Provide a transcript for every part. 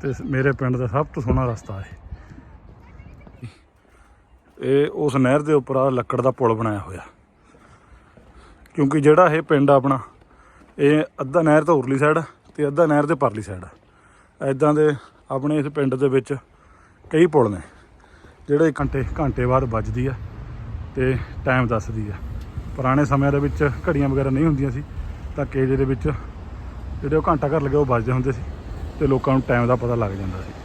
ਤੇ ਮੇਰੇ ਪਿੰਡ ਦਾ ਸਭ ਤੋਂ ਸੋਹਣਾ ਰਸਤਾ ਹੈ ਇਹ ਉਸ ਨਹਿਰ ਦੇ ਉੱਪਰ ਆ ਲੱਕੜ ਦਾ ਪੁਲ ਬਣਾਇਆ ਹੋਇਆ। ਕਿਉਂਕਿ ਜਿਹੜਾ ਇਹ ਪਿੰਡ ਆਪਣਾ, ਇਹ ਅੱਧਾ ਨਹਿਰ ਤੋਂ ਉਰਲੀ ਸਾਈਡ ਤੇ ਅੱਧਾ ਨਹਿਰ ਦੇ ਪਰਲੀ ਸਾਈਡ ਐਦਾਂ ਦੇ ਆਪਣੇ ਇਸ ਪਿੰਡ ਦੇ ਵਿੱਚ ਕਈ ਪੁਲ ਨੇ, ਜਿਹੜੇ ਘੰਟੇ ਘੰਟੇ ਬਾਅਦ ਵੱਜਦੀ ਆ ਤੇ ਟਾਈਮ ਦੱਸਦੀ ਆ। ਪੁਰਾਣੇ ਸਮਿਆਂ ਦੇ ਵਿੱਚ ਘੜੀਆਂ ਵਗੈਰਾ ਨਹੀਂ ਹੁੰਦੀਆਂ ਸੀ, ਤਾਂ ਕੇਜੇ ਦੇ ਵਿੱਚ ਜਿਹੜੇ ਉਹ ਘੰਟਾ ਘਰ ਲੱਗੇ ਉਹ ਵੱਜਦੇ ਹੁੰਦੇ ਸੀ। ਤੇ ਲੋਕਾਂ ਨੂੰ ਟਾਈਮ ਦਾ ਪਤਾ ਲੱਗ ਜਾਂਦਾ ਸੀ।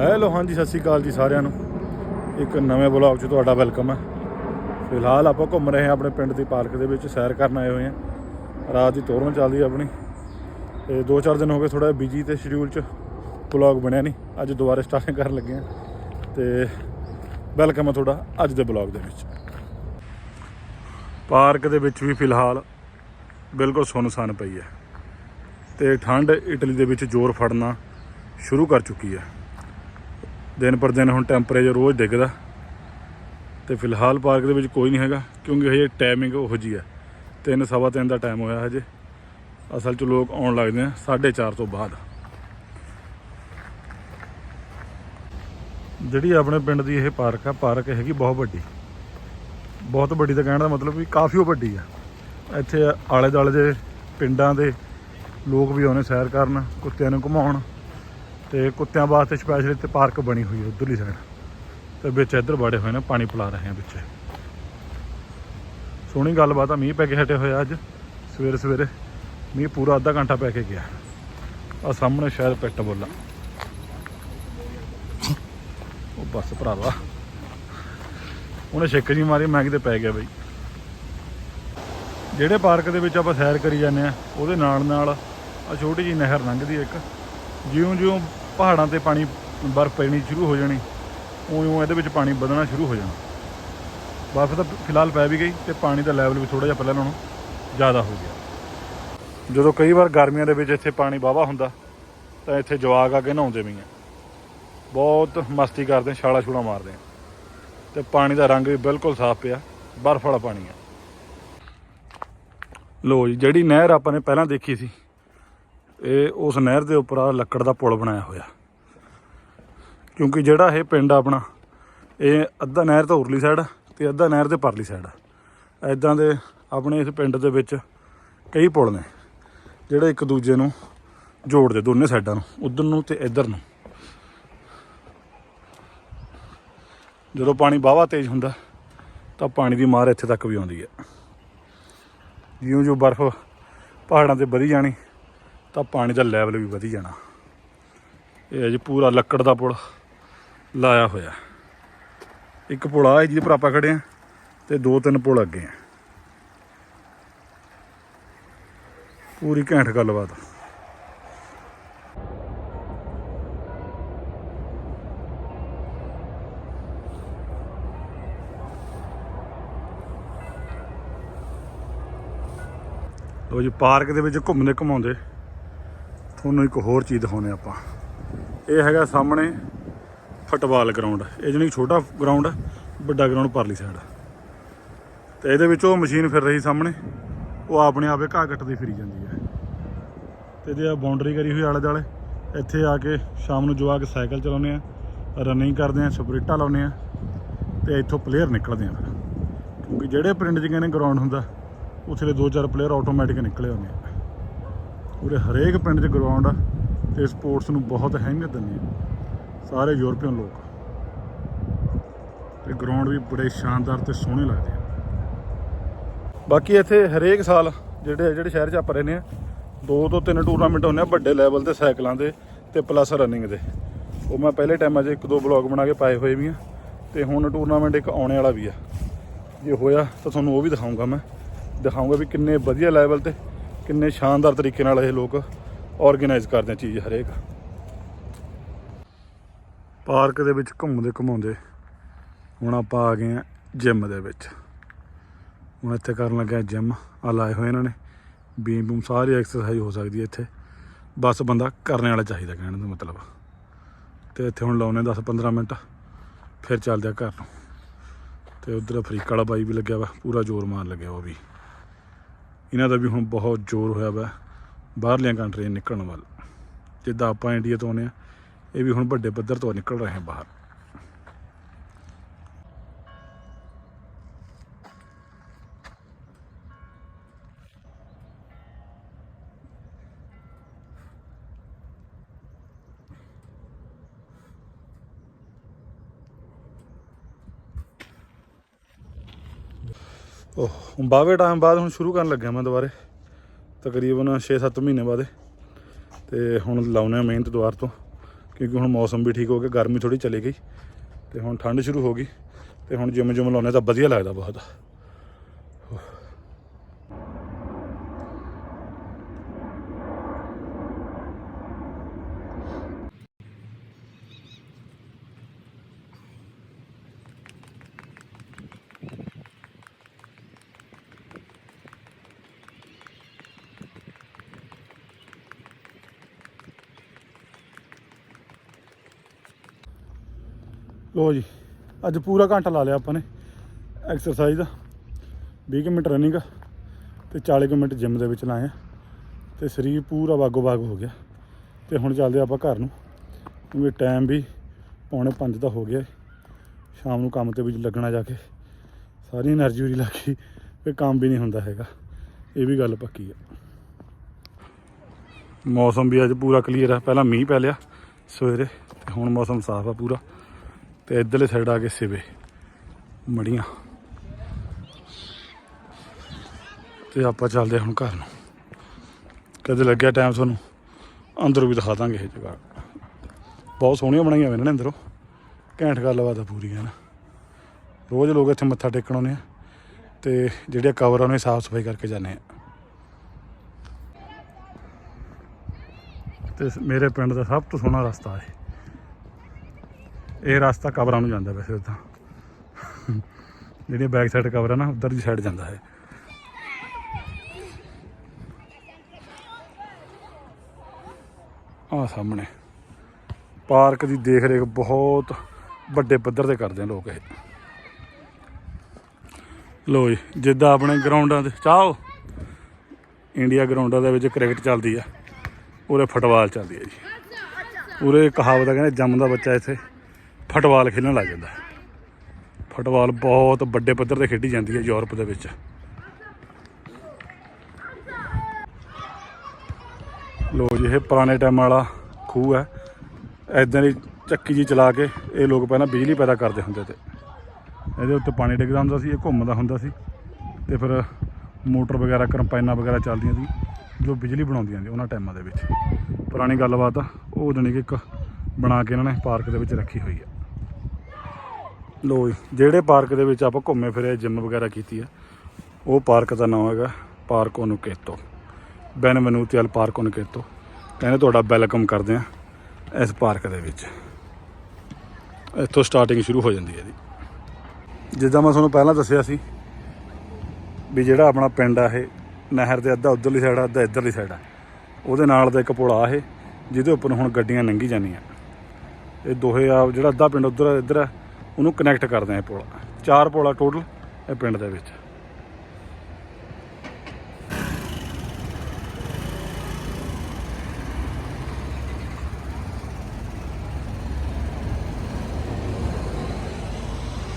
ਹੈਲੋ, ਹਾਂਜੀ, ਸਤਿ ਸ਼੍ਰੀ ਅਕਾਲ ਜੀ ਸਾਰਿਆਂ ਨੂੰ। ਇੱਕ ਨਵੇਂ ਬਲੌਗ 'ਚ ਤੁਹਾਡਾ ਵੈਲਕਮ ਹੈ। ਫਿਲਹਾਲ ਆਪਾਂ ਘੁੰਮ ਰਹੇ ਹਾਂ ਆਪਣੇ ਪਿੰਡ ਦੀ ਪਾਰਕ ਦੇ ਵਿੱਚ, ਸੈਰ ਕਰਨ ਆਏ ਹੋਏ ਹਾਂ। ਰਾਤ ਦੀ ਤੋਰਨ ਚੱਲਦੀ ਆਪਣੀ। ਤੇ 2-4 ਦਿਨ ਹੋ ਗਏ ਥੋੜਾ ਬਿਜ਼ੀ ਤੇ ਸ਼ਡਿਊਲ 'ਚ ਬਲੌਗ ਬਣਿਆ ਨਹੀਂ। ਅੱਜ ਦੁਬਾਰਾ ਸਟਾਰਟਿੰਗ ਕਰਨ ਲੱਗੇ ਹਾਂ। ਤੇ ਵੈਲਕਮ ਹੈ ਤੁਹਾਡਾ ਅੱਜ ਦੇ ਬਲੌਗ ਦੇ ਵਿੱਚ। ਪਾਰਕ ਦੇ ਵਿੱਚ ਵੀ ਫਿਲਹਾਲ ਬਿਲਕੁਲ ਸੁੰਨਸਾਨ ਪਈ ਹੈ। ਤੇ ਠੰਡ ਇਟਲੀ ਦੇ ਵਿੱਚ ਜ਼ੋਰ ਫੜਨਾ ਸ਼ੁਰੂ ਕਰ ਚੁੱਕੀ ਹੈ। ਦਿਨ ਪਰ ਦਿਨ ਹੁਣ ਟੈਂਪਰੇਚਰ ਰੋਜ਼ ਡਿੱਗਦਾ। ਤੇ ਫਿਲਹਾਲ ਪਾਰਕ ਦੇ ਵਿੱਚ ਕੋਈ ਨਹੀਂ ਹੈਗਾ, ਕਿਉਂਕਿ ਹਜੇ ਟਾਈਮਿੰਗ ਉਹੋ ਜੀ ਹੈ ਤਿੰਨ, ਸਵਾ ਤਿੰਨ ਦਾ ਟਾਈਮ ਹੋਇਆ ਹਜੇ। ਅਸਲ 'ਚ ਲੋਕ ਆਉਣ ਲੱਗਦੇ ਆ 4:30 ਤੋਂ ਬਾਅਦ। ਜਿਹੜੀ ਆਪਣੇ ਪਿੰਡ ਦੀ ਇਹ ਪਾਰਕ ਆ ਪਾਰਕ ਹੈਗੀ ਬਹੁਤ ਵੱਡੀ। ਬਹੁਤ ਵੱਡੀ ਤਾਂ ਕਹਿਣ ਦਾ ਮਤਲਬ ਵੀ ਕਾਫੀ ਉਹ ਵੱਡੀ ਆ। ਇੱਥੇ ਆਲੇ ਦੁਆਲੇ ਦੇ ਪਿੰਡਾਂ ਦੇ ਲੋਕ ਵੀ ਆਉਂਦੇ ਸੈਰ ਕਰਨ, ਕੁੱਤਿਆਂ ਨੂੰ ਘੁਮਾਉਣ। ਤੇ ਕੁੱਤਿਆਂ ਵਾਸਤੇ ਸਪੈਸ਼ਲ ਇੱਥੇ ਪਾਰਕ ਬਣੀ ਹੋਈ ਹੈ ਉਧਰਲੀ ਸਾਈਡ ਤੇ ਵਿੱਚ ਇੱਧਰ ਬੜੇ ਹੋਏ ਨੇ, ਪਾਣੀ ਪਿਲਾ ਰਹੇ ਆ ਵਿੱਚ। ਸੋਹਣੀ ਗੱਲਬਾਤ ਆ, ਮੀਂਹ ਪੈ ਕੇ ਹਟੇ ਹੋਇਆ ਅੱਜ, ਸਵੇਰੇ ਸਵੇਰੇ। ਮੀਂਹ ਪੂਰਾ ਅੱਧਾ ਘੰਟਾ ਪੈ ਕੇ ਗਿਆ। ਆ ਸਾਹਮਣੇ ਸ਼ਾਇਦ ਪਿੱਟ ਬੋਲਾ। ਉਹ ਬਸ ਭਰਾਵਾ। ਉਹਨੇ ਛਿੱਕ ਜੀ ਮਾਰੀ, ਮੈਂ ਕਿਤੇ ਪੈ ਗਿਆ ਬਈ। ਜਿਹੜੇ ਪਾਰਕ ਦੇ ਵਿੱਚ ਆਪਾਂ ਸੈਰ ਕਰੀ ਜਾਂਦੇ ਆ, ਉਹਦੇ ਨਾਲ ਨਾਲ ਆ ਛੋਟੀ ਜੀ ਨਹਿਰ ਲੰਘਦੀ ਇੱਕ। ਜਿਉਂ-ਜਿਉਂ ਪਹਾੜਾਂ ਤੇ ਪਾਣੀ ਬਰਫ਼ ਪੈਣੀ ਸ਼ੁਰੂ ਹੋ ਜਾਣੀ ਉਉਂ ਇਹਦੇ ਵਿੱਚ ਪਾਣੀ ਵਧਣਾ ਸ਼ੁਰੂ ਹੋ ਜਾਣਾ। ਬਰਫ਼ ਤਾਂ ਫਿਲਹਾਲ ਪੈ ਵੀ ਗਈ ਤੇ ਪਾਣੀ ਦਾ ਲੈਵਲ ਵੀ ਥੋੜਾ ਜਿਹਾ ਪਹਿਲਾਂ ਨਾਲੋਂ ਜ਼ਿਆਦਾ ਹੋ ਗਿਆ। ਜਦੋਂ ਕਈ ਵਾਰ ਗਰਮੀਆਂ ਦੇ ਵਿੱਚ ਇੱਥੇ ਪਾਣੀ ਵਾਹਵਾ ਹੁੰਦਾ, ਤਾਂ ਇੱਥੇ ਜਵਾਕ ਆ ਕੇ ਨਹਾਉਂਦੇ ਵੀ ਆ। ਬਹੁਤ ਮਸਤੀ ਕਰਦੇ, ਛਾਲਾ ਛੂਲਾ ਮਾਰਦੇ ਆ। ਤੇ ਪਾਣੀ ਦਾ ਰੰਗ ਵੀ ਬਿਲਕੁਲ ਸਾਫ਼ ਪਿਆ, ਬਰਫ਼ ਵਾਲਾ ਪਾਣੀ ਆ। ਲੋ ਜੀ, ਜਿਹੜੀ ਨਹਿਰ ਆਪਾਂ ਨੇ ਪਹਿਲਾਂ ਦੇਖੀ ਸੀ ਇਹ ਉਸ ਨਹਿਰ ਦੇ ਉੱਪਰ ਆ ਲੱਕੜ ਦਾ ਪੁਲ ਬਣਾਇਆ ਹੋਇਆ। ਕਿਉਂਕਿ ਜਿਹੜਾ ਇਹ ਪਿੰਡ ਆਪਣਾ, ਇਹ ਅੱਧਾ ਨਹਿਰ ਤੋਂ ਉਰਲੀ ਸਾਈਡ ਤੇ ਅੱਧਾ ਨਹਿਰ ਦੇ ਪਰਲੀ ਸਾਈਡ ਐਦਾਂ ਦੇ ਆਪਣੇ ਇਸ ਪਿੰਡ ਦੇ ਵਿੱਚ ਕਈ ਪੁਲ ਨੇ, ਜਿਹੜੇ ਇੱਕ ਦੂਜੇ ਨੂੰ ਜੋੜਦੇ ਦੋਨੇ ਸਾਈਡਾਂ ਨੂੰ, ਉਧਰ ਨੂੰ ਤੇ ਇੱਧਰ ਨੂੰ। ਜਦੋਂ ਪਾਣੀ ਬਾਵਾ ਤੇਜ਼ ਹੁੰਦਾ, ਤਾਂ ਪਾਣੀ ਦੀ ਮਾਰ ਇੱਥੇ ਤੱਕ ਵੀ ਆਉਂਦੀ ਹੈ। ਜਿਉਂ ਜਿਉਂ ਬਰਫ਼ ਪਹਾੜਾਂ ਤੇ ਵਧੀ ਜਾਣੀ ਤਾਂ ਪਾਣੀ ਦਾ ਲੈਵਲ ਵੀ ਵਧੀ ਜਾਣਾ। ਇਹ ਜੀ ਪੂਰਾ ਲੱਕੜ ਦਾ ਪੁਲ ਲਾਇਆ ਹੋਇਆ। ਇੱਕ ਪੁਲ ਆ ਜਿਹਦੇ ਪਰ ਆਪਾਂ ਖੜੇ ਆ ਤੇ ਦੋ ਤਿੰਨ ਪੁਲ ਅੱਗੇ ਆ। ਪੂਰੀ ਘੈਂਟ ਗੱਲਬਾਤ। ਲੋ ਜੀ, ਪਾਰਕ ਦੇ ਵਿੱਚ ਘੁੰਮਦੇ ਘੁਮਾਉਂਦੇ ਤੁਹਾਨੂੰ ਇੱਕ ਹੋਰ ਚੀਜ਼ ਦਿਖਾਉਨੇ ਆਪਾਂ। ਇਹ ਹੈਗਾ ਸਾਹਮਣੇ ਫੁੱਟਬਾਲ ਗਰਾਊਂਡ। ਇਹ ਜਿਹੜੀ ਛੋਟਾ ਗਰਾਊਂਡ ਹੈ ਵੱਡਾ ਗਰਾਊਂਡ ਪਰਲੀ ਸਾਈਡ ਤੇ ਇਹਦੇ ਵਿੱਚ ਉਹ ਮਸ਼ੀਨ ਫਿਰ ਰਹੀ ਸਾਹਮਣੇ, ਉਹ ਆਪਣੇ ਆਪੇ ਘਾਹ ਕੱਟਦੀ ਫਿਰੀ ਜਾਂਦੀ ਹੈ ਤੇ ਇਹਦੇ ਆ ਬਾਉਂਡਰੀ ਕਰੀ ਹੋਈ ਆਲੇ ਦੁਆਲੇ। ਇੱਥੇ ਆ ਕੇ ਸ਼ਾਮ ਨੂੰ ਜਵਾ ਕੇ ਸਾਈਕਲ ਚਲਾਉਂਦੇ ਆ ਰਨਿੰਗ ਕਰਦੇ ਆ, ਸਪਰਿਟਾ ਲਾਉਂਦੇ ਆ, ਤੇ ਇੱਥੋਂ ਪਲੇਅਰ ਨਿਕਲਦੇ ਆ। ਫਿਰ ਕਿਉਂਕਿ ਜਿਹੜੇ ਪਿੰਡ 'ਚ ਕਹਿੰਦੇ ਗਰਾਊਂਡ ਹੁੰਦਾ, ਉੱਥੇ ਦੇ ਦੋ ਚਾਰ ਪਲੇਅਰ ਆਟੋਮੈਟਿਕ ਨਿਕਲੇ ਹੁੰਦੇ ਆ। ਪੂਰੇ ਹਰੇਕ ਪਿੰਡ 'ਚ ਗਰਾਊਂਡ ਆ ਤੇ ਸਪੋਰਟਸ ਨੂੰ ਬਹੁਤ ਅਹਿਮੀਅਤ ਦਿੰਦੇ ਆ। ਸਾਰੇ ਯੂਰਪੀਅਨ ਲੋਕ। ਤੇ ਗਰਾਊਂਡ ਵੀ ਬੜੇ ਸ਼ਾਨਦਾਰ ਤੇ ਸੋਹਣੇ ਲੱਗਦੇ ਆ। ਬਾਕੀ ਇੱਥੇ ਹਰੇਕ ਸਾਲ ਜਿਹੜੇ ਜਿਹੜੇ ਸ਼ਹਿਰ 'ਚ ਆਪਾਂ ਰਹਿੰਦੇ ਆ, ਦੋ ਤੋਂ ਤਿੰਨ ਟੂਰਨਾਮੈਂਟ ਹੁੰਦੇ ਆ, ਵੱਡੇ ਲੈਵਲ ਤੇ ਸਾਈਕਲਾਂ ਦੇ ਤੇ ਪਲੱਸ ਰਨਿੰਗ ਦੇ। ਉਹ ਮੈਂ ਪਹਿਲੇ ਟਾਈਮਾਂ 'ਚ ਇੱਕ ਦੋ ਬਲੌਗ ਬਣਾ ਕੇ ਪਾਏ ਹੋਏ ਵੀ ਆ ਤੇ ਹੁਣ ਟੂਰਨਾਮੈਂਟ ਇੱਕ ਆਉਣੇ ਵਾਲਾ ਵੀ ਆ। ਜੇ ਹੋਇਆ ਤਾਂ ਤੁਹਾਨੂੰ ਉਹ ਵੀ ਦਿਖਾਊਂਗਾ ਮੈਂ। ਦਿਖਾਊਂਗਾ ਵੀ ਕਿੰਨੇ ਵਧੀਆ ਲੈਵਲ ਤੇ ਕਿੰਨੇ ਸ਼ਾਨਦਾਰ ਤਰੀਕੇ ਨਾਲ ਇਹ ਲੋਕ ਆਰਗੇਨਾਈਜ਼ ਕਰਦੇ ਚੀਜ਼ ਹਰੇਕ। ਪਾਰਕ ਦੇ ਵਿੱਚ ਘੁੰਮਦੇ ਘੁਮਾਉਂਦੇ ਹੁਣ ਆਪਾਂ ਆ ਗਏ ਆ ਜਿਮ ਦੇ ਵਿੱਚ। ਹੁਣ ਇੱਥੇ ਕਰਨ ਲੱਗਿਆ ਜਿਮ ਆ ਲਾਏ ਹੋਏ ਇਹਨਾਂ ਨੇ। ਬੀਮ ਬੂਮ ਸਾਰੀ ਐਕਸਰਸਾਈਜ਼ ਹੋ ਸਕਦੀ ਹੈ ਇੱਥੇ। ਬਸ ਬੰਦਾ ਕਰਨੇ ਵਾਲਾ ਚਾਹੀਦਾ ਕਹਿਣ ਦਾ ਮਤਲਬ। ਤੇ ਇੱਥੇ ਹੁਣ ਲਾਉਨੇ 10-15 ਮਿੰਟ, ਫਿਰ ਚੱਲਦੇ ਆ ਘਰ ਨੂੰ। ਤੇ ਉਧਰ ਅਫਰੀਕਾ ਵਾਲਾ ਬਾਈ ਵੀ ਲੱਗਿਆ ਵਾ, ਪੂਰਾ ਜ਼ੋਰ ਮਾਰ ਲੱਗਿਆ ਉਹ ਵੀ। ਇਹਨਾਂ ਦਾ ਵੀ ਹੁਣ ਬਹੁਤ ਜ਼ੋਰ ਹੋਇਆ ਵਾ, ਬਾਹਰਲੀਆਂ ਕੰਟਰੀਆਂ ਨਿਕਲਣ ਵੱਲ। ਜਿੱਦਾਂ ਆਪਾਂ ਇੰਡੀਆ ਤੋਂ ਆਉਂਦੇ ਆ ਇਹ ਵੀ ਹੁਣ ਵੱਡੇ ਪੱਧਰ ਤੋਂ ਨਿਕਲ ਰਹੇ ਆ ਬਾਹਰ। ਉਹ ਹੁਣ ਬਾਵੇ ਟਾਈਮ ਬਾਅਦ ਹੁਣ ਸ਼ੁਰੂ ਕਰਨ ਲੱਗਿਆ ਮੈਂ ਦੁਬਾਰੇ। ਤਕਰੀਬਨ 6-7 ਮਹੀਨੇ ਬਾਅਦ। ਤੇ ਹੁਣ ਲਾਉਨੇ ਆ ਮਿਹਨਤ ਦੁਬਾਰ ਤੋਂ, ਕਿਉਂਕਿ ਹੁਣ ਮੌਸਮ ਵੀ ਠੀਕ ਹੋ ਗਿਆ, ਗਰਮੀ ਥੋੜੀ ਚਲੀ ਗਈ। ਤੇ ਹੁਣ ਠੰਡ ਸ਼ੁਰੂ ਹੋ ਗਈ। ਤੇ ਹੁਣ ਜਿਮ ਜਿਮ ਲਾਉਨੇ ਤਾਂ ਵਧੀਆ ਲੱਗਦਾ ਬਹੁਤ। ਲੋ ਜੀ, ਅੱਜ ਪੂਰਾ ਘੰਟਾ ਲਾ ਲਿਆ ਆਪਾਂ ਨੇ ਐਕਸਰਸਾਈਜ਼ ਦਾ 20 ਮਿੰਟ ਰਨਿੰਗ ਤੇ 40 ਮਿੰਟ ਜਿਮ ਦੇ ਵਿੱਚ ਲਾਏ ਆ ਤੇ ਸਰੀਰ ਪੂਰਾ ਵਾਗੋ ਵਾਗ ਹੋ ਗਿਆ ਤੇ ਹੁਣ ਚੱਲਦੇ ਆਪਾਂ ਘਰ ਨੂੰ, ਕਿਉਂਕਿ ਟਾਈਮ ਵੀ ਪੌਣੇ 5 ਦਾ ਹੋ ਗਿਆ, ਸ਼ਾਮ ਨੂੰ ਕੰਮ ਤੇ ਵੀ ਲੱਗਣਾ ਜਾ ਕੇ, ਸਾਰੀ એનર્ਜੀ ਲੱਗ ਗਈ ਫਿਰ ਕੰਮ ਵੀ ਨਹੀਂ ਹੁੰਦਾ ਹੈਗਾ, ਇਹ ਵੀ ਗੱਲ ਪੱਕੀ ਆ। ਮੌਸਮ ਵੀ ਅੱਜ ਪੂਰਾ ਕਲੀਅਰ ਆ, ਪਹਿਲਾਂ ਮੀਂਹ ਪੈ ਲਿਆ ਸਵੇਰੇ, ਤੇ ਹੁਣ ਮੌਸਮ ਸਾਫ਼ ਆ ਪੂਰਾ। ਤੇ ਇਧਰਲੇ ਸਾਈਡ ਆ ਕੇ ਸਿਵੇ। ਮੜੀਆਂ। ਤੇ ਆਪਾਂ ਚੱਲਦੇ ਹਾਂ ਹੁਣ ਘਰ ਨੂੰ। ਕਦੇ ਲੱਗਿਆ ਟਾਈਮ ਤੁਹਾਨੂੰ? ਅੰਦਰੋਂ ਵੀ ਦਿਖਾ ਦਾਂਗੇ ਇਹ ਜਗ੍ਹਾ। ਬਹੁਤ ਸੋਹਣੀਆਂ ਬਣਾਈਆਂ ਹੋਈਆਂ ਨੇ ਅੰਦਰੋਂ। ਘੈਂਟ ਗੱਲਬਾਤ ਆ ਪੂਰੀ, ਹੈ ਨਾ? ਰੋਜ਼ ਲੋਕ ਇੱਥੇ ਮੱਥਾ ਟੇਕਣ ਆਉਂਦੇ ਆ। ਤੇ ਜਿਹੜੇ ਕਵਰ ਉਹਨੇ ਸਾਫ਼ ਸਫ਼ਾਈ ਕਰਕੇ ਜਾਂਦੇ ਆ। ਤੇ ਮੇਰੇ ਪਿੰਡ ਦਾ ਸਭ ਤੋਂ ਸੋਹਣਾ ਰਸਤਾ ਹੈ ਇਹ ਰਸਤਾ ਕਬਰਾਂ ਨੂੰ ਜਾਂਦਾ ਵੈਸੇ ਤਾਂ ਜਿਹੜੀ ਬੈਕ ਸਾਈਡ ਕਬਰ ਹੈ ਨਾ, ਉਧਰ ਦੀ ਸਾਈਡ ਜਾਂਦਾ ਹੈ ਆ ਸਾਹਮਣੇ। ਪਾਰਕ ਦੀ ਦੇਖ ਰੇਖ ਬਹੁਤ ਵੱਡੇ ਪੱਧਰ ਤੇ ਕਰਦੇ ਆ ਲੋਕ ਇਹ। ਲੋ ਜੀ, ਜਿੱਦਾਂ ਆਪਣੇ ਗਰਾਊਂਡਾਂ ਤੇ ਚਾਹੋ ਇੰਡੀਆ ਗਰਾਊਂਡਾਂ ਦੇ ਵਿੱਚ ਕ੍ਰਿਕਟ ਚੱਲਦੀ ਆ। ਉਰੇ ਫੁੱਟਬਾਲ ਚੱਲਦੀ ਹੈ ਜੀ। ਉਰੇ ਕਹਾਵਤ ਆ, ਕਹਿੰਦੇ ਜੰਮਦਾ ਬੱਚਾ ਇੱਥੇ। ਫੁੱਟਬਾਲ ਖੇਡਣ ਲੱਗ ਜਾਂਦਾ। ਫੁੱਟਬਾਲ ਬਹੁਤ ਵੱਡੇ ਪੱਧਰ ਤੇ ਖੇਡੀ ਜਾਂਦੀ ਹੈ ਯੂਰਪ ਦੇ ਵਿੱਚ। ਲੋ ਜੀ, ਇਹ ਪੁਰਾਣੇ ਟਾਈਮ ਵਾਲਾ ਖੂਹ ਹੈ। ਐਦਾਂ ਦੀ ਚੱਕੀ ਜੀ ਚਲਾ ਕੇ ਇਹ ਲੋਕ ਪਹਿਲਾਂ ਬਿਜਲੀ ਪੈਦਾ ਕਰਦੇ ਹੁੰਦੇ ਤੇ। ਇਹਦੇ ਉੱਤੇ ਪਾਣੀ ਡਿੱਗਦਾ ਹੁੰਦਾ ਸੀ, ਇਹ ਘੁੰਮਦਾ ਹੁੰਦਾ ਸੀ। ਤੇ ਫਿਰ ਮੋਟਰ ਵਗੈਰਾ, ਕੰਪਾਈਨਾਂ ਵਗੈਰਾ ਚੱਲਦੀਆਂ ਸੀ, ਜੋ ਬਿਜਲੀ ਬਣਾਉਂਦੀਆਂ ਸੀ ਉਹਨਾਂ ਟਾਈਮਾਂ ਦੇ ਵਿੱਚ। ਪੁਰਾਣੀ ਗੱਲਬਾਤ ਆ, ਉਹ ਜਾਣੀ ਕਿ ਇੱਕ ਬਣਾ ਕੇ ਇਹਨਾਂ ਨੇ ਪਾਰਕ ਦੇ ਵਿੱਚ ਰੱਖੀ ਹੋਈ ਹੈ ਲੋ ਜੀ, ਜਿਹੜੇ ਪਾਰਕ ਦੇ ਵਿੱਚ ਆਪਾਂ ਘੁੰਮੇ ਫਿਰੇ, ਜਿਮ ਵਗੈਰਾ ਕੀਤੀ ਆ, ਉਹ ਪਾਰਕ ਦਾ ਨਾਮ ਹੈਗਾ ਪਾਰਕੋ ਨੁਕੇਤੋ। ਬੈਨਵਨੂਤੀਅਲ ਪਾਰਕੋ ਨੁਕੇਤੋ। ਕਹਿੰਦੇ ਤੁਹਾਡਾ ਵੈਲਕਮ ਕਰਦੇ ਆ ਇਸ ਪਾਰਕ ਦੇ ਵਿੱਚ। ਇੱਥੋਂ ਸਟਾਰਟਿੰਗ ਸ਼ੁਰੂ ਹੋ ਜਾਂਦੀ ਹੈ ਜੀ ਜਿੱਦਾਂ ਮੈਂ ਤੁਹਾਨੂੰ ਪਹਿਲਾਂ ਦੱਸਿਆ ਸੀ ਵੀ ਜਿਹੜਾ ਆਪਣਾ ਪਿੰਡ ਆ ਇਹ, ਨਹਿਰ ਦੇ ਅੱਧਾ ਉਧਰਲੀ ਸਾਈਡ ਆ, ਅੱਧਾ ਇੱਧਰਲੀ ਸਾਈਡ ਆ। ਉਹਦੇ ਨਾਲ ਦਾ ਇੱਕ ਪੁਲ ਆ ਇਹ, ਜਿਹਦੇ ਉੱਪਰ ਹੁਣ ਗੱਡੀਆਂ ਲੰਘੀ ਜਾਂਦੀਆਂ। ਇਹ ਦੋਹੇ ਆ ਜਿਹੜਾ ਅੱਧਾ ਪਿੰਡ ਉਧਰ ਇੱਧਰ ਆ ਉਹਨੂੰ ਕਨੈਕਟ ਕਰਦੇ ਆ ਇਹ ਪੁਲ। ਚਾਰ ਪੁਲ ਆ ਟੋਟਲ ਇਹ ਪਿੰਡ ਦੇ ਵਿੱਚ।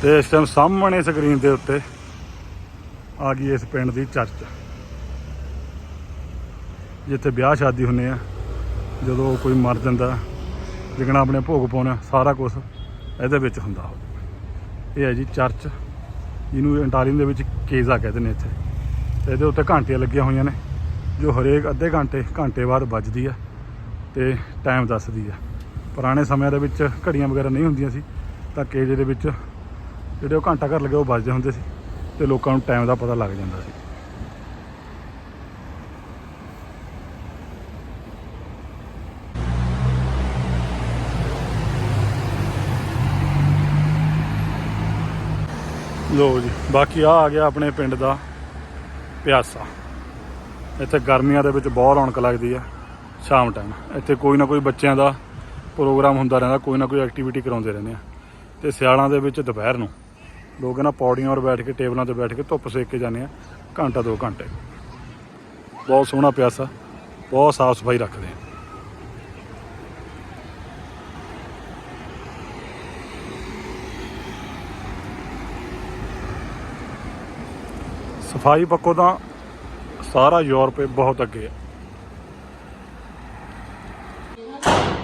ਤੇ ਇਸ ਟਾਈਮ ਸਾਹਮਣੇ ਸਕਰੀਨ ਦੇ ਉੱਤੇ ਆ ਗਈ ਇਸ ਪਿੰਡ ਦੀ ਚਰਚ। ਜਿੱਥੇ ਵਿਆਹ ਸ਼ਾਦੀ ਹੁੰਦੇ ਆ, ਜਦੋਂ ਕੋਈ ਮਰ ਜਾਂਦਾ, ਜਿਗਣਾ ਆਪਣੇ ਭੋਗ ਪਾਉਣਾ, ਸਾਰਾ ਕੁਝ ਇਹਦੇ ਵਿੱਚ ਹੁੰਦਾ ਇਹ ਹੈ ਜੀ ਚਰਚ, ਜਿਹਨੂੰ ਇੰਟਾਲੀਅਨ ਦੇ ਵਿੱਚ ਕੇਜ਼ਾ ਕਹਿੰਦੇ ਨੇ ਇੱਥੇ। ਤੇ ਇਹਦੇ ਉੱਤੇ ਘੰਟੀਆਂ ਲੱਗੀਆਂ ਹੋਈਆਂ ਨੇ, ਜੋ ਹਰੇਕ ਅੱਧੇ ਘੰਟੇ ਘੰਟੇ ਬਾਅਦ ਵੱਜਦੀ ਆ ਤੇ ਟਾਈਮ ਦੱਸਦੀ ਆ। ਪੁਰਾਣੇ ਸਮਿਆਂ ਦੇ ਵਿੱਚ ਘੜੀਆਂ ਵਗੈਰਾ ਨਹੀਂ ਹੁੰਦੀਆਂ ਸੀ, ਤਾਂ ਕੇਜੇ ਦੇ ਵਿੱਚ ਜਿਹੜੇ ਉਹ ਘੰਟਾ ਘਰ ਲੱਗੇ ਉਹ ਵੱਜਦੇ ਹੁੰਦੇ ਸੀ ਤੇ ਲੋਕਾਂ ਨੂੰ ਟਾਈਮ ਦਾ ਪਤਾ ਲੱਗ ਜਾਂਦਾ ਸੀ। ਲੋ ਜੀ, ਬਾਕੀ ਆ ਆ ਗਿਆ ਆਪਣੇ ਪਿੰਡ ਦਾ ਪਿਆਸਾ। ਇੱਥੇ ਗਰਮੀਆਂ ਦੇ ਵਿੱਚ ਬਹੁਤ ਰੌਣਕ ਲੱਗਦੀ ਆ, ਸ਼ਾਮ ਟਾਈਮ ਇੱਥੇ ਕੋਈ ਨਾ ਕੋਈ ਬੱਚਿਆਂ ਦਾ ਪ੍ਰੋਗਰਾਮ ਹੁੰਦਾ ਰਹਿੰਦਾ, ਕੋਈ ਨਾ ਕੋਈ ਐਕਟੀਵਿਟੀ ਕਰਾਉਂਦੇ ਰਹਿੰਦੇ ਆ। ਤੇ ਸਿਆਲਾਂ ਦੇ ਵਿੱਚ ਦੁਪਹਿਰ ਨੂੰ ਲੋਕ ਇਹਨਾਂ ਪੌੜੀਆਂ 'ਤੇ ਬੈਠ ਕੇ, ਟੇਬਲਾਂ ਤੇ ਬੈਠ ਕੇ ਧੁੱਪ ਸੇਕ ਕੇ ਜਾਂਦੇ ਆ, ਘੰਟਾ ਦੋ ਘੰਟੇ। ਬਹੁਤ ਸੋਹਣਾ ਪਿਆਸਾ, ਬਹੁਤ ਸਾਫ਼ ਸਫ਼ਾਈ ਰੱਖਦੇ ਆ। ਸਫ਼ਾਈ ਪੱਕੋ ਤਾਂ ਸਾਰਾ ਯੂਰਪ ਬਹੁਤ ਅੱਗੇ ਹੈ।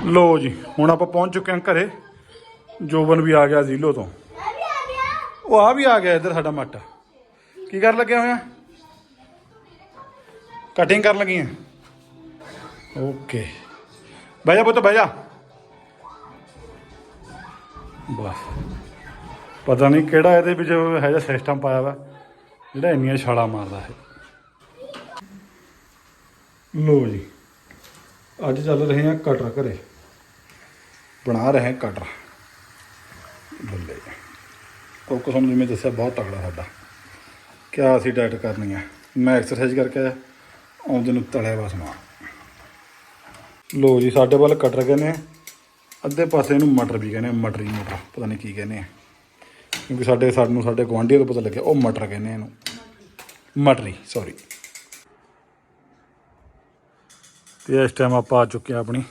ਲੋ ਜੀ, ਹੁਣ ਆਪਾਂ ਪਹੁੰਚ ਚੁੱਕੇ ਹਾਂ ਘਰੇ। ਜੋਬਨ ਵੀ ਆ ਗਿਆ ਜ਼ੀਲੋ ਤੋਂ। ਉਹ ਆ ਵੀ ਆ ਗਿਆ ਇੱਧਰ ਸਾਡਾ ਮੱਟ। ਕੀ ਕਰਨ ਲੱਗਿਆ ਹੋਇਆ? ਕਟਿੰਗ ਕਰਨ ਲੱਗੀ ਆ ਓਕੇ ਬਹਿ ਜਾ ਪੁੱਤ, ਬਹਿ ਜਾ। ਬਸ। ਪਤਾ ਨਹੀਂ ਕਿਹੜਾ ਇਹਦੇ ਵਿੱਚ ਹੈ ਜਿਹਾ ਸਿਸਟਮ ਪਾਇਆ ਵਾ। ਜਿਹੜਾ ਇੰਨੀਆਂ ਛਾਲਾਂ ਮਾਰਦਾ ਹੈ। ਲੋ ਜੀ, ਅੱਜ ਚੱਲ ਰਹੇ ਆ ਕਟਰ ਘਰੇ। ਬਣਾ ਰਹੇ ਹਾਂ ਕਟਰ। ਬੱਲੇ। ਕੋਕੋ ਤੁਹਾਨੂੰ ਜਿਵੇਂ ਦੱਸਿਆ, ਬਹੁਤ ਤਗੜਾ ਸਾਡਾ। ਕਿਆ ਅਸੀਂ ਡਾਈਟ ਕਰਨੀ ਆ ਮੈਂ ਐਕਸਰਸਾਈਜ਼ ਕਰਕੇ ਆਉਂਦੇ ਨੂੰ ਤਲਿਆ ਵਾ ਸਮਾਨ। ਲੋ ਜੀ, ਸਾਡੇ ਵੱਲ ਕਟਰ ਕਹਿੰਦੇ ਆ, ਅੱਧੇ ਪਾਸੇ ਇਹਨੂੰ ਮਟਰ ਵੀ ਕਹਿੰਦੇ ਆ, ਮਟਰੀ ਮਟਰ, ਪਤਾ ਨਹੀਂ ਕੀ ਕਹਿੰਦੇ ਆ। ਕਿਉਂਕਿ ਸਾਡੇ ਸਾਨੂੰ ਸਾਡੇ ਗੁਆਂਢੀਆਂ ਤੋਂ ਪਤਾ ਲੱਗਿਆ, ਉਹ ਮਟਰ ਕਹਿੰਦੇ ਆ ਇਹਨੂੰ। ਮਟਰੀ ਸੌਰੀ ਤੇ ਇਸ ਟਾਈਮ ਆਪਾਂ ਆ ਚੁੱਕੇ ਹਾਂ ਆਪਣੀ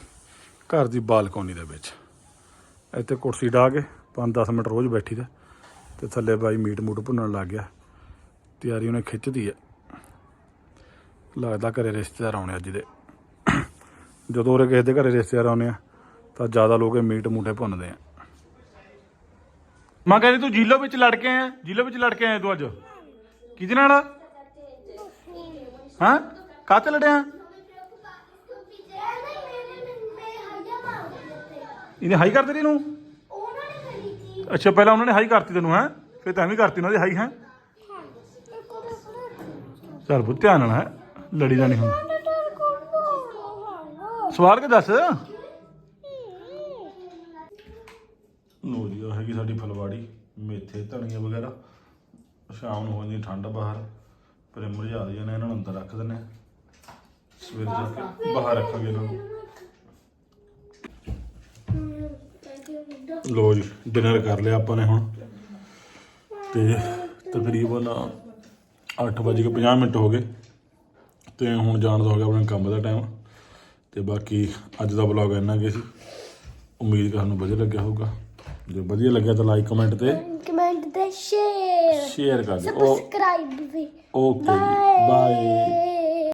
ਘਰ ਦੀ ਬਾਲਕੋਨੀ ਦੇ ਵਿੱਚ। ਇੱਥੇ ਕੁਰਸੀ ਢਾ ਕੇ 5-10 ਮਿੰਟ ਰੋਜ਼ ਬੈਠੀ ਦਾ। ਤੇ ਥੱਲੇ ਬਾਈ ਮੀਟ ਮੂਟ ਭੁੰਨਣ ਲੱਗ ਗਿਆ। ਤਿਆਰੀ ਉਹਨੇ ਖਿੱਚਦੀ ਹੈ ਲੱਗਦਾ ਘਰੇ ਰਿਸ਼ਤੇਦਾਰ ਆਉਣੇ ਅੱਜ ਦੇ। ਜਦੋਂ ਉਰੇ ਕਿਸੇ ਦੇ ਘਰੇ ਰਿਸ਼ਤੇਦਾਰ ਆਉਣੇ ਆ, ਤਾਂ ਜ਼ਿਆਦਾ ਲੋਕ ਇਹ ਮੀਟ ਮੂਟੇ ਭੁੰਨਦੇ ਆ। ਮੈਂ ਕਹਿੰਦੀ ਤੂੰ ਜੀਲੋ ਵਿੱਚ ਲੜ ਕੇ ਆਇਆ, ਜੀਲੋ ਵਿੱਚ ਲੜ ਕੇ ਆਇਆ ਤੂੰ ਅੱਜ। ਕਿਹਦੇ ਨਾਲ? ਹਾਂ? ਕਾਹਤੇ ਲੜਿਆ? ਇਹਨੇ ਹਾਈ ਕਰ ਦਿੱਤੀ ਨੂੰ ਅੱਛਾ, ਪਹਿਲਾਂ ਉਹਨਾਂ ਨੇ ਹਾਈ ਕਰਤੀ ਤੈਨੂੰ, ਹੈ? ਫਿਰ ਤਾਂ ਵੀ ਕਰਤੀ, ਉਹਨਾਂ ਦੀ ਹਾਈ ਹੈ? ਚਲ ਬੁੱਤ, ਧਿਆਨ ਨਾਲ, ਹੈ? ਲੜੀ ਦਾ ਨਹੀਂ ਹੁਣ ਸਵਾਲ ਕੇ ਦੱਸ? ਲੋ ਜੀ ਉਹ ਹੈਗੀ ਸਾਡੀ ਫਲਵਾੜੀ, ਮੇਥੇ ਧਨੀਆ ਵਗੈਰਾ। ਸ਼ਾਮ ਨੂੰ ਹੋ ਜਾਂਦੀ ਠੰਡ ਬਾਹਰ। ਪਰ ਇਹ ਮੁਰਝਾ ਦੇ ਜਾਂਦੇ ਇਹਨਾਂ ਨੂੰ ਅੰਦਰ ਰੱਖ ਦਿੰਦੇ ਹਾਂ। ਸਵੇਰੇ ਜਾ ਕੇ ਬਾਹਰ ਰੱਖਾਂਗੇ ਇਹਨਾਂ ਨੂੰ। ਲੋ ਜੀ ਡਿਨਰ ਕਰ ਲਿਆ ਆਪਾਂ ਨੇ ਹੁਣ। ਤੇ ਤਕਰੀਬਨ 8:50 ਮਿੰਟ ਹੋ ਗਏ। ਤੇ ਹੁਣ ਜਾਣ ਦਾ ਹੋ ਗਿਆ ਆਪਣੇ ਕੰਮ ਦਾ ਟਾਈਮ ਤੇ ਬਾਕੀ ਅੱਜ ਦਾ ਵਲੌਗ ਇੰਨਾ ਕਿ ਸੀ। ਉਮੀਦ ਕਰ ਤੁਹਾਨੂੰ ਵਧੀਆ ਲੱਗਿਆ ਹੋਊਗਾ। ਜੇ ਵਧੀਆ ਲੱਗਿਆ ਤਾਂ ਲਾਈਕ ਕਮੈਂਟ ਤੇ ਕਮੈਂਟ ਤੇ ਸ਼ੇਅਰ ਸ਼ੇਅਰ ਕਰ ਦਿਓ। ਸਬਸਕ੍ਰਾਈਬ ਵੀ। Okay bye